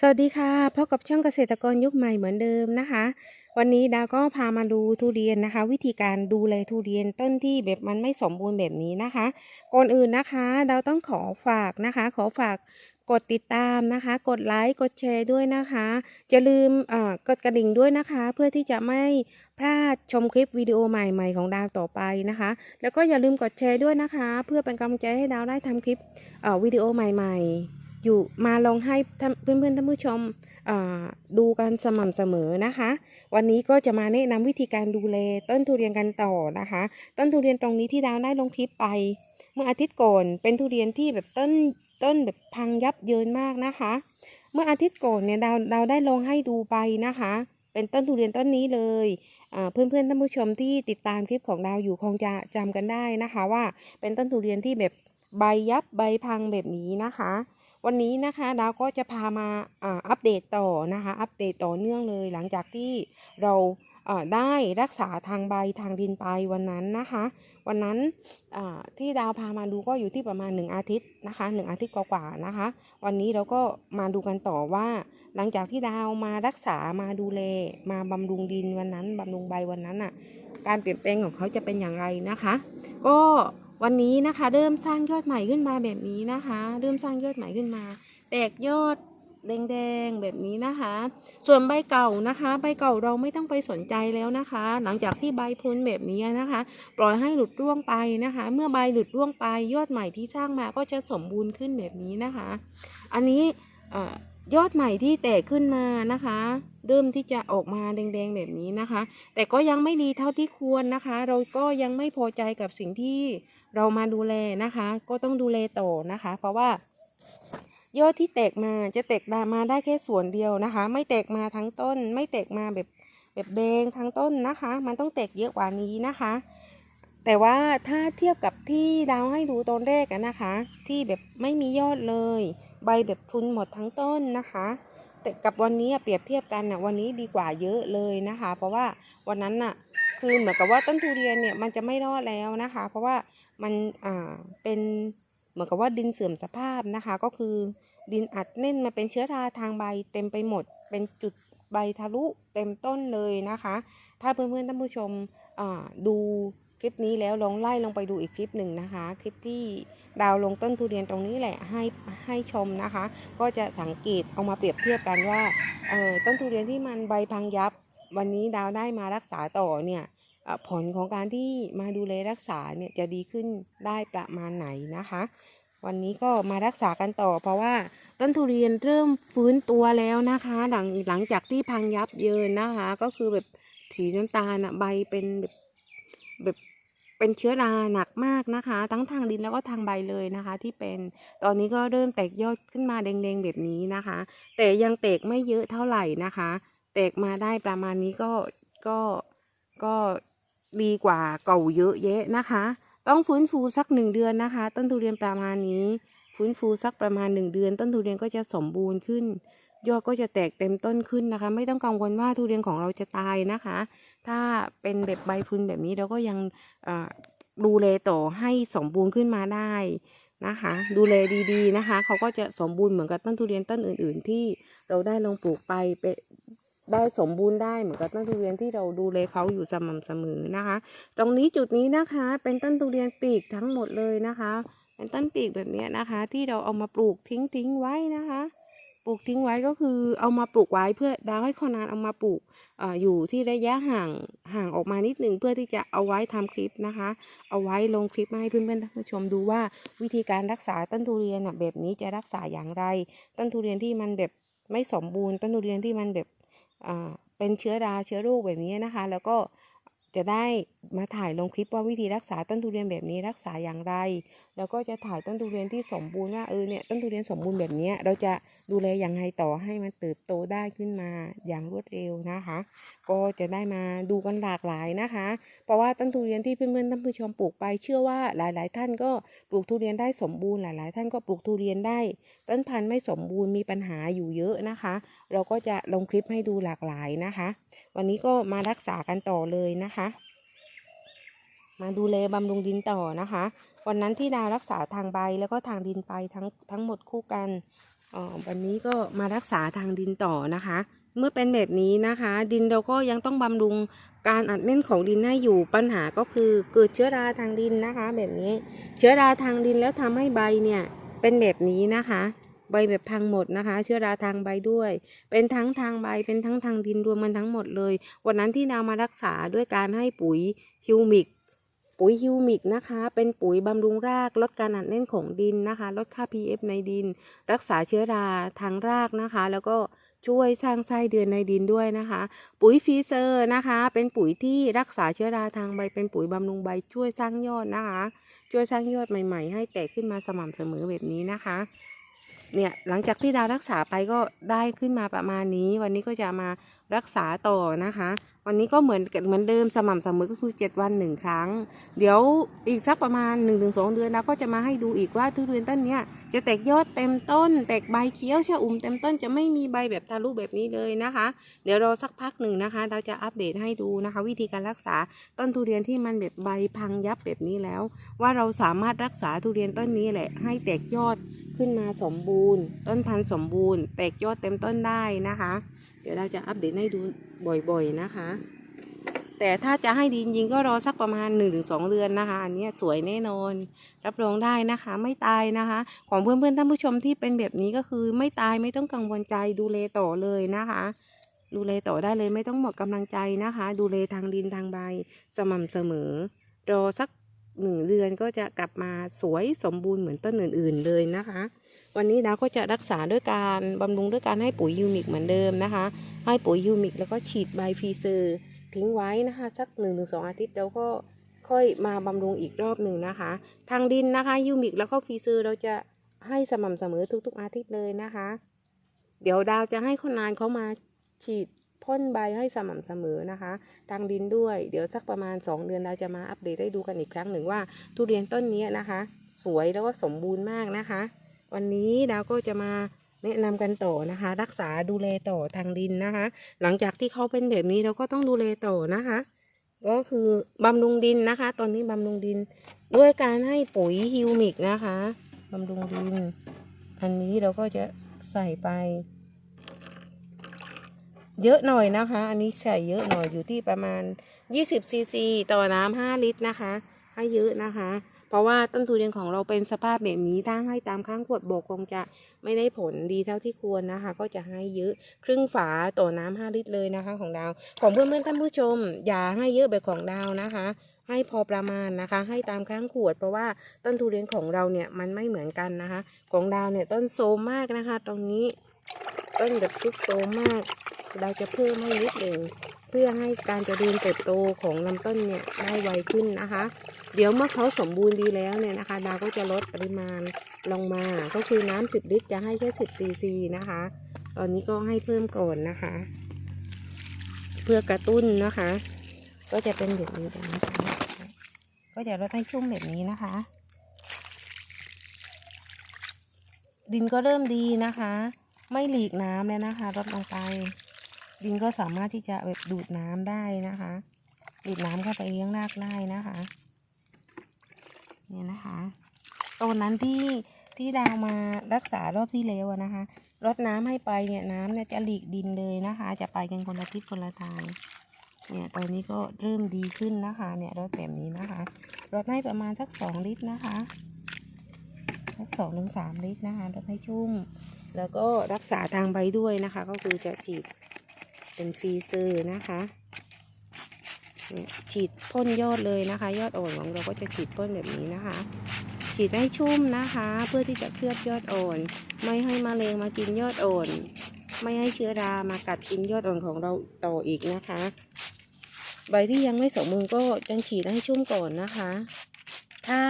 สวัสดีค่ะพบกับช่องเกษตรกรยุคใหม่เหมือนเดิมนะคะ วันนี้ดาวก็พามาดูทุเรียนนะคะ วิธีการดูแลทุเรียนต้นที่แบบมันไม่สมบูรณ์แบบนี้นะคะก่อนอื่นนะคะดาวต้องขอฝากนะคะ ขอฝากกดติดตามนะคะ กดไลค์กดแชร์ด้วยนะคะอย่าลืมอ่อกดกระดิ่งด้วยนะคะ เพื่อที่จะไม่พลาดชมคลิปวิดีโอใหม่ๆของดาวต่อไปนะคะ แล้วก็อย่าลืมกดแชร์ด้วยนะคะ เพื่อเป็นกำลังใจให้ดาวได้ทำคลิปเอ่อวิดีโอใหม่ ๆ อยู่มาลองให้เพื่อนๆท่านผู้ชมดูกันสม่ำเสมอนะคะ วันนี้ก็จะมาแนะนำวิธีการดูแลต้นทุเรียนกันต่อนะคะ ต้นทุเรียนตรงนี้ที่ดาวได้ลงคลิปไป เมื่ออาทิตย์ก่อนเป็นทุเรียนที่แบบต้นต้นแบบพังยับเยินมากนะคะ เมื่ออาทิตย์ก่อนเนี่ยดาวดาวได้ลงให้ดูไปนะคะ เป็นต้นทุเรียนต้นนี้เลยเพื่อนๆท่านผู้ชมที่ติดตามคลิปของดาวอยู่คงจะจำกันได้นะคะ ว่าเป็นต้นทุเรียนที่แบบใบยับใบพังแบบนี้นะคะ วันนี้นะคะดาวก็จะพามาอัปเดตต่อนะคะ อัปเดตต่อเนื่องเลย หลังจากที่เราได้รักษาทางใบทางดินไปวันนั้นนะคะ วันนั้นที่ดาวพามาดูก็อยู่ที่ประมาณ 1 อาทิตย์นะคะ1อาทิตย์กว่าๆนะคะ วันนี้เราก็มาดูกันต่อว่า หลังจากที่ดาวมารักษามาดูแลมาบำรุงดินวันนั้นบำรุงใบวันนั้นอะการเปลี่ยนแปลงของเขาจะเป็นอย่างไรนะคะ ก็ วันนี้นะคะ เริ่มสร้างยอดใหม่ขึ้นมาแบบนี้นะคะ เริ่มสร้างยอดใหม่ขึ้นมา แตกยอดแดงๆแบบนี้นะคะ ส่วนใบเก่านะคะ ใบเก่าเราไม่ต้องไปสนใจแล้วนะคะ หลังจากที่ใบพ้นแบบนี้นะคะ ปล่อยให้หลุดร่วงไปนะคะ เมื่อใบหลุดร่วงไป ยอดใหม่ที่สร้างมาก็จะสมบูรณ์ขึ้นแบบนี้นะคะ อันนี้อยอดใหม่ที่แตกขึ้นมานะคะ เริ่มที่จะออกมาแดงๆแบบนี้นะคะ แต่ก็ยังไม่ดีเท่าที่ควรนะคะ เราก็ยังไม่พอใจกับสิ่งที่ เรามาดูแลนะคะ ก็ต้องดูแลต่อนะคะ เพราะว่ายอดที่แตกมาจะแตกมาได้แค่ส่วนเดียวนะคะ ไม่แตกมาทั้งต้น ไม่แตกมาแบบแบบแดงทั้งต้นนะคะ มันต้องแตกเยอะกว่านี้นะคะ แต่ว่าถ้าเทียบกับที่ดาวให้ดูตอนแรกนะคะ ที่แบบไม่มียอดเลย ใบแบบพุนหมดทั้งต้นนะคะ แต่กับวันนี้เปรียบเทียบกันน่ะวันนี้ดีกว่าเยอะเลยนะคะ เพราะว่าวันนั้นน่ะคือเหมือนกับว่าต้นทุเรียนเนี่ยมันจะไม่รอดแล้วนะคะ เพราะว่า มันอ่าเป็นเหมือนกับว่าดินเสื่อมสภาพนะคะ ก็คือดินอัดแน่นมาเป็นเชื้อราทางใบเต็มไปหมด เป็นจุดใบทะลุเต็มต้นเลยนะคะ ถ้าเพื่อนๆท่านผู้ชมอ่าดูคลิปนี้แล้วลองไล่ลงไปดูอีกคลิปหนึ่งนะคะ คลิปที่ดาวลงต้นทุเรียนตรงนี้แหละให้ให้ชมนะคะ ก็จะสังเกตเอามาเปรียบเทียบกันว่าเออต้นทุเรียนที่มันใบพังยับ วันนี้ดาวได้มารักษาต่อเนี่ย ผลของการที่มาดูแลรักษาเนี่ยจะดีขึ้นได้ประมาณไหนนะคะ วันนี้ก็มารักษากันต่อ เพราะว่าต้นทุเรียนเริ่มฟื้นตัวแล้วนะคะ หลังหลังจากที่พังยับเยินนะคะ ก็คือแบบสีน้ำตาลอะใบเป็นแบบแบบเป็นเชื้อราหนักมากนะคะ ทั้งทางดินแล้วก็ทางใบเลยนะคะ ที่เป็นตอนนี้ก็เริ่มแตกยอดขึ้นมาแดงๆแบบนี้นะคะ แต่ยังแตกไม่เยอะเท่าไหร่นะคะ แตกมาได้ประมาณนี้ก็ก็ก็ ดีกว่าเก่าเยอะแยะนะคะ ต้องฟื้นฟูสักหนึ่งเดือนนะคะ ต้นทุเรียนประมาณนี้ ฟื้นฟูสักประมาณหนึ่งเดือน ต้นทุเรียนก็จะสมบูรณ์ขึ้น ยอดก็จะแตกเต็มต้นขึ้นนะคะ ไม่ต้องกังวลว่าทุเรียนของเราจะตายนะคะ ถ้าเป็นแบบใบพุนแบบนี้เราก็ยังดูแลต่อให้สมบูรณ์ขึ้นมาได้นะคะ ดูแลดีๆนะคะ เขาก็จะสมบูรณ์เหมือนกับต้นทุเรียนต้นอื่น ๆ ที่เราได้ลงปลูกไป ได้สมบูรณ์ได้เหมือนกับต้นทุเรียนที่เราดูแลเขาอยู่สม่ำเสมอนะคะ ตรงนี้จุดนี้นะคะ เป็นต้นทุเรียนปีกทั้งหมดเลยนะคะ เป็นต้นปีกแบบนี้นะคะ ที่เราเอามาปลูกทิ้งทิ้งไว้นะคะปลูกทิ้งไว้ก็คือเอามาปลูกไว้เพื่อดาวให้คนนานเอามาปลูกออยู่ที่ระยะห่างห่างออกมานิดหนึ่งเพื่อที่จะเอาไว้ทำคลิปนะคะ เอาไว้ลงคลิปมาให้เพื่อนๆท่านผู้ชมดูว่าวิธีการรักษาต้นทุเรียนแบบนี้จะรักษาอย่างไร ต้นทุเรียนที่มันแบบไม่สมบูรณ์ต้นทุเรียนที่มันแบบ เป็นเชื้อราเชื้อโรคแบบนี้นะคะ แล้วก็จะได้มาถ่ายลงคลิปว่าวิธีรักษาต้นทุเรียนแบบนี้รักษาอย่างไร แล้วก็จะถ่ายต้นทุเรียนที่สมบูรณ์ว่าเออเนี่ยต้นทุเรียนสมบูรณ์แบบนี้เราจะดูแลอย่างไรต่อให้มันเติบโตได้ขึ้นมาอย่างรวดเร็วนะคะ ก็จะได้มาดูกันหลากหลายนะคะ เพราะว่าต้นทุเรียนที่เพื่อนๆท่านผู้ชมปลูกไป เชื่อว่าหลาย ๆ ท่านก็ปลูกทุเรียนได้สมบูรณ์หลาย ๆ ท่านก็ปลูกทุเรียนได้ ต้นพันธุ์ไม่สมบูรณ์มีปัญหาอยู่เยอะนะคะ เราก็จะลงคลิปให้ดูหลากหลายนะคะ วันนี้ก็มารักษากันต่อเลยนะคะ มาดูแลบำรุงดินต่อนะคะ วันนั้นที่ดาวรักษาทางใบแล้วก็ทางดินไปทั้งทั้งหมดคู่กันอ๋อวันนี้ก็มารักษาทางดินต่อนะคะ เมื่อเป็นแบบนี้นะคะ ดินเราก็ยังต้องบำรุงการอัดแน่นของดินให้อยู่ปัญหาก็คือเกิดเชื้อราทางดินนะคะ แบบนี้เชื้อราทางดินแล้วทำให้ใบเนี่ย เป็นแบบนี้นะคะ ใบแบบพังหมดนะคะ เชื้อราทางใบด้วย เป็นทั้งทางใบเป็นทั้งทางดินรวมมันทั้งหมดเลย วันนั้นที่นาวมารักษาด้วยการให้ปุ๋ยฮิวมิกปุ๋ยฮิวมิกนะคะ เป็นปุ๋ยบำรุงราก ลดการอัดแน่นของดินนะคะ ลดค่า PF ในดิน รักษาเชื้อราทางรากนะคะ แล้วก็ ช่วยสร้างไส้เดือนในดินด้วยนะคะ ปุ๋ยฟีเซอร์นะคะ เป็นปุ๋ยที่รักษาเชื้อราทางใบเป็นปุ๋ยบำรุงใบช่วยสร้างยอดนะคะ ช่วยสร้างยอดใหม่ ๆ ให้แตกขึ้นมาสม่ำเสมอแบบนี้นะคะเนี่ยหลังจากที่ดาวรักษาไปก็ได้ขึ้นมาประมาณนี้ วันนี้ก็จะมารักษาต่อนะคะ วันนี้ก็เหมือนเหมือนเดิมสม่ำเสมอก็คือ 7 วันหนึ่งครั้ง เดี๋ยวอีกสักประมาณ 1-2 เดือนเราก็จะมาให้ดูอีกว่าทุเรียนต้นเนี้ยจะแตกยอดเต็มต้น แตกใบเขียวชะอุ่มเต็มต้นจะไม่มีใบแบบทะลุแบบนี้เลยนะคะ เดี๋ยวรอสักพักหนึ่งนะคะ เราจะอัปเดตให้ดูนะคะ วิธีการรักษาต้นทุเรียนที่มันแบบใบพังยับแบบนี้แล้ว ว่าเราสามารถรักษาทุเรียนต้นนี้แหละ ให้แตกยอดขึ้นมาสมบูรณ์ ต้นพันธุ์สมบูรณ์ แตกยอดเต็มต้นได้นะคะ เดี๋ยวเราจะอัปเดตให้ดูบ่อยๆนะคะ แต่ถ้าจะให้ดีจริงก็รอสักประมาณ 1-2 เดือนนะคะ อันนี้สวยแน่นอน รับรองได้นะคะ ไม่ตายนะคะ ของเพื่อนๆท่านผู้ชมที่เป็นแบบนี้ก็คือไม่ตายไม่ต้องกังวลใจดูแลต่อเลยนะคะ ดูแลต่อได้เลยไม่ต้องหมดกำลังใจนะคะ ดูแลทางดินทางใบสม่ำเสมอ รอสักหนึ่งเดือนก็จะกลับมาสวยสมบูรณ์เหมือนต้นอื่น ๆเลยนะคะ วันนี้ดาวก็จะรักษาด้วยการบำรุงด้วยการให้ปุ๋ยยูมิกเหมือนเดิมนะคะ ให้ปุ๋ยยูมิกแล้วก็ฉีดไบฟีเซอร์ทิ้งไว้นะคะ สักหนึ่งถึงสองอาทิตย์เราก็ค่อยมาบำรุงอีกรอบหนึ่งนะคะ ทางดินนะคะยูมิกแล้วก็ฟีเซอร์เราจะให้สม่ำเสมอทุกๆอาทิตย์เลยนะคะ เดี๋ยวดาวจะให้คนงานเขามาฉีดพ่นใบให้สม่ำเสมอนะคะ ทางดินด้วย เดี๋ยวสักประมาณ 2 เดือนเราจะมาอัปเดตให้ดูกันอีกครั้งหนึ่งว่า ทุเรียนต้นนี้นะคะ สวยแล้วก็สมบูรณ์มากนะคะ วันนี้ดาวก็จะมาแนะนำกันต่อนะคะ รักษาดูแลต่อทางดินนะคะ หลังจากที่เขาเป็นแบบนี้เราก็ต้องดูแลต่อนะคะ ก็คือบำรุงดินนะคะ ตอนนี้บำรุงดิน ด้วยการให้ปุ๋ยฮิวมิกนะคะบำรุงดิน อันนี้เราก็จะใส่ไป เยอะหน่อยนะคะ อันนี้ใส่เยอะหน่อยอยู่ที่ประมาณ 20ซีซีต่อน้ำ5ลิตรนะคะ ให้เยอะนะคะ ราะว่าต้นทุเรียนของเราเป็นสภาพแบบนี้ถ้าให้ตามข้างขวดโบกคงจะไม่ได้ผลดีเท่าที่ควรนะคะ ก็จะให้เยอะครึ่งฝาต่อน้ำ5ลิตรเลยนะคะ ของดาว ของเพื่อนเพื่อนท่านผู้ชม อย่าให้เยอะแบบของดาวนะคะ ให้พอประมาณนะคะ ให้ตามข้างขวด เพราะว่าต้นทุเรียนของเราเนี่ยมันไม่เหมือนกันนะคะ ของดาวเนี่ยต้นโซมมากนะคะ ตรงนี้ต้นแบบทุกโซมมากเราจะเพิ่มให้นิดหนึ่งเพื่อให้การเจริญเติบโตของลำต้นเนี่ยได้ไวขึ้นนะคะ เดี๋ยวเมื่อเขาสมบูรณ์ดีแล้วเนี่ยนะคะดาวก็จะลดปริมาณลงมา ก็คือน้ำ10ลิตรจะให้แค่10ซีซีนะคะ ตอนนี้ก็ให้เพิ่มก่อนนะคะ เพื่อกระตุ้นนะคะ ก็จะเป็นแบบนี้แบบนี้ก็จะลดให้ชุ่มแบบนี้นะคะ ดินก็เริ่มดีนะคะ ไม่หลีกน้ำแล้วนะคะลดลงไป ดินก็สามารถที่จะแบบดูดน้ำได้นะคะดูดน้ำเข้าไปเลี้ยงรากได้นะคะ นี่ยนะคะตอนนั้นที่ที่ดาวมารักษารอบที่แล้วอะนะคะรดน้ำให้ไปเนี่ยน้ำเนี่ยจะหลีกดินเลยนะคะ จะไปกันคนละทิศคนละทางเนี่ยตอนนี้ก็เริ่มดีขึ้นนะคะ เนี่ยรดแบบนี้นะคะรดให้ประมาณสักสองลิตรนะคะสักสองถึงสามลิตรนะคะรดให้ชุ่ม แล้วก็รักษาทางใบด้วยนะคะ ก็คือจะฉีดเป็นฟีเซอร์นะคะ ฉีดพ่นยอดเลยนะคะ ยอดอ่อนของเราก็จะฉีดพ่นแบบนี้นะคะ ฉีดให้ชุ่มนะคะ เพื่อที่จะเคลือบยอดอ่อน ไม่ให้มะเร็งมากินยอดอ่อน ไม่ให้เชื้อรามากัดกินยอดอ่อนของเราต่ออีกนะคะ ใบที่ยังไม่สมบูรณ์ก็ยังฉีดให้ชุ่มก่อนนะคะ ถ้า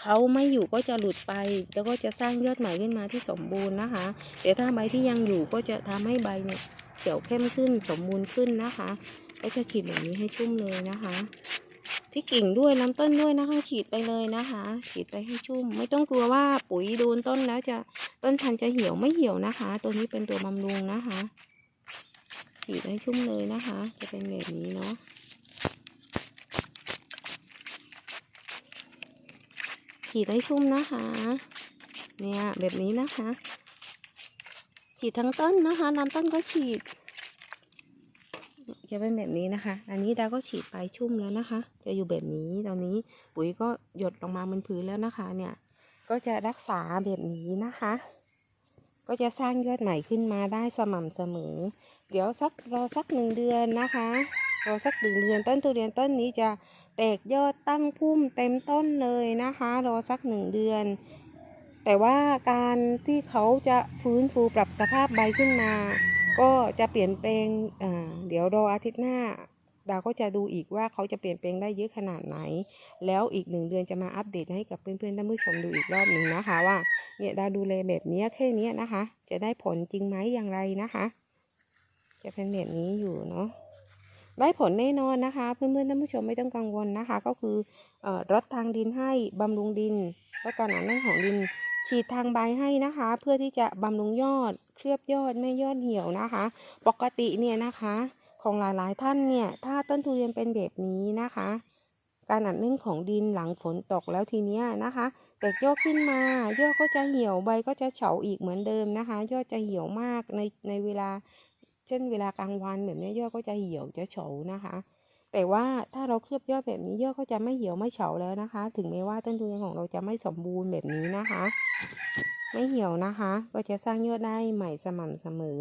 เขาไม่อยู่ก็จะหลุดไป แล้วก็จะสร้างยอดใหม่ขึ้นมาที่สมบูรณ์นะคะแต่ถ้าใบที่ยังอยู่ก็จะทำให้ใบเนี่ยเขียวเข้มขึ้นสมบูรณ์ขึ้นนะคะ ก็จะฉีดแบบนี้ให้ชุ่มเลยนะคะที่กิ่งด้วยลำต้นด้วยนะคะฉีดไปเลยนะคะ ฉีดไปให้ชุ่ม ไม่ต้องกลัวว่าปุ๋ยโดนต้นแล้วจะต้นพันธุ์จะเหี่ยวไม่เหี่ยวนะคะ ตัวนี้เป็นตัวบำรุงนะคะ ฉีดให้ชุ่มเลยนะคะ จะเป็นแบบนี้เนาะฉีดให้ชุ่มนะคะ เนี่ยแบบนี้นะคะ ฉีดทั้งต้นนะคะลำต้นก็ฉีด จะเป็นแบบนี้นะคะ อันนี้ดาวก็ฉีดไปชุ่มแล้วนะคะ จะอยู่แบบนี้ตอนนี้ปุ๋ยก็หยดลงมาบนพื้นแล้วนะคะ เนี่ย ก็จะรักษาแบบนี้นะคะ ก็จะสร้างยอดใหม่ขึ้นมาได้สม่ำเสมอ เดี๋ยวสักรอสักหนึ่งเดือนนะคะรอสักหนึ่งเดือนต้นทุเรียนต้นนี้จะแตกยอดตั้งพุ่มเต็มต้นเลยนะคะ รอสักหนึ่งเดือน แต่ว่าการที่เขาจะฟื้นฟูปรับสภาพใบขึ้นมา ก็จะเปลี่ยนแปลงเดี๋ยวรออาทิตย์หน้าดาวก็จะดูอีกว่าเขาจะเปลี่ยนแปลงได้เยอะขนาดไหน แล้วอีกหนึ่งเดือนจะมาอัปเดตให้กับเพื่อนๆท่านผู้ชมดูอีกรอบหนึ่งนะคะ ว่าเนี่ยดาวดูแลแบบนี้แค่เนี้ยนะคะ จะได้ผลจริงไหมอย่างไรนะคะ จะเป็นแบบนี้อยู่เนาะได้ผลแน่นอนนะคะ เพื่อนๆท่านผู้ชมไม่ต้องกังวลนะคะ ก็คือเอ่อรดทางดินให้บำรุงดินและการหนาแน่นของดิน ฉีดทางใบให้นะคะ เพื่อที่จะบำรุงยอด เคลือบยอดไม่ยอดเหี่ยวนะคะ ปกติเนี่ยนะคะ ของหลายๆท่านเนี่ย ถ้าต้นทุเรียนเป็นแบบนี้นะคะ การอัดแน่นของดินหลังฝนตกแล้วทีเนี้ยนะคะแตกยอดขึ้นมายอดก็จะเหี่ยวใบก็จะเฉาอีกเหมือนเดิมนะคะ ยอดจะเหี่ยวมากในในเวลา เช่นเวลากลางวันแบบนี้ยอดก็จะเหี่ยวจะเฉานะคะ แต่ว่าถ้าเราเคลือบยอดแบบนี้ยอดก็จะไม่เหี่ยวไม่เฉาแล้วนะคะ ถึงแม้ว่าต้นทุเรียนของเราจะไม่สมบูรณ์แบบนี้นะคะ ไม่เหี่ยวนะคะ ก็จะสร้างยอดได้ใหม่สม่ำเสมอ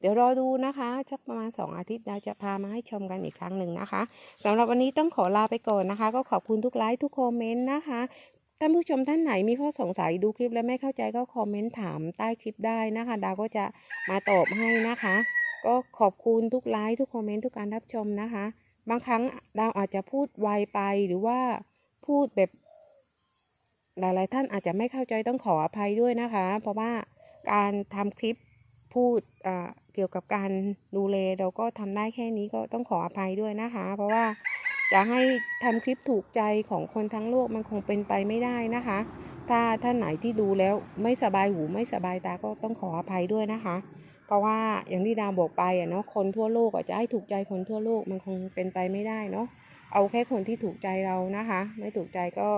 เดี๋ยวรอดูนะคะสักประมาณ 2 อาทิตย์ดาจะพามาให้ชมกันอีกครั้งหนึ่งนะคะสำหรับวันนี้ต้องขอลาไปก่อนนะคะ ก็ขอบคุณทุกไลค์ทุกคอมเมนต์นะคะท่านผู้ชมท่านไหนมีข้อสงสัยดูคลิปแล้วไม่เข้าใจก็คอมเมนต์ถามใต้คลิปได้นะคะ ดาวก็จะมาตอบให้นะคะ ก็ขอบคุณทุกไลค์ทุกคอมเมนต์ทุกการรับชมนะคะ บางครั้งดาวอาจจะพูดไวไปหรือว่าพูดแบบหลายๆ ท่านอาจจะไม่เข้าใจต้องขออภัยด้วยนะคะ เพราะว่าการทำคลิปพูดเกี่ยวกับการดูแลเราก็ทำได้แค่นี้ก็ต้องขออภัยด้วยนะคะ เพราะว่าจะให้ทำคลิปถูกใจของคนทั้งโลกมันคงเป็นไปไม่ได้นะคะ ถ้าท่านไหนที่ดูแล้วไม่สบายหูไม่สบายตาก็ต้องขออภัยด้วยนะคะ เพราะว่าอย่างที่ดาวบอกไปอะเนาะคนทั่วโลกอะจะให้ถูกใจคนทั่วโลกมันคงเป็นไปไม่ได้เนาะเอาแค่คนที่ถูกใจเรานะคะ ไม่ถูกใจก็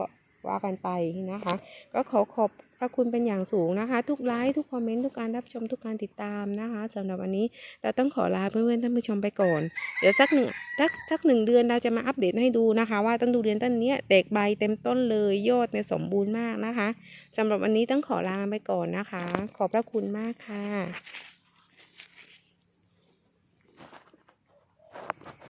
ว่ากันไปนะคะ ก็ขอขอบพระคุณเป็นอย่างสูงนะคะ ทุกไลค์ทุกคอมเมนต์ทุกการรับชมทุกการติดตามนะคะสำหรับวันนี้เราต้องขอลาเพื่อนๆท่านผู้ชมไปก่อน เดี๋ยวสักหนึ่งสักสักหนึ่งเดือนเราจะมาอัปเดตให้ดูนะคะ ว่าต้นทุเรียนต้นเนี้ยแตกใบเต็มต้นเลยยอดเนี่ยสมบูรณ์มากนะคะสำหรับวันนี้ต้องขอลาไปก่อนนะคะ ขอบพระคุณมากค่ะ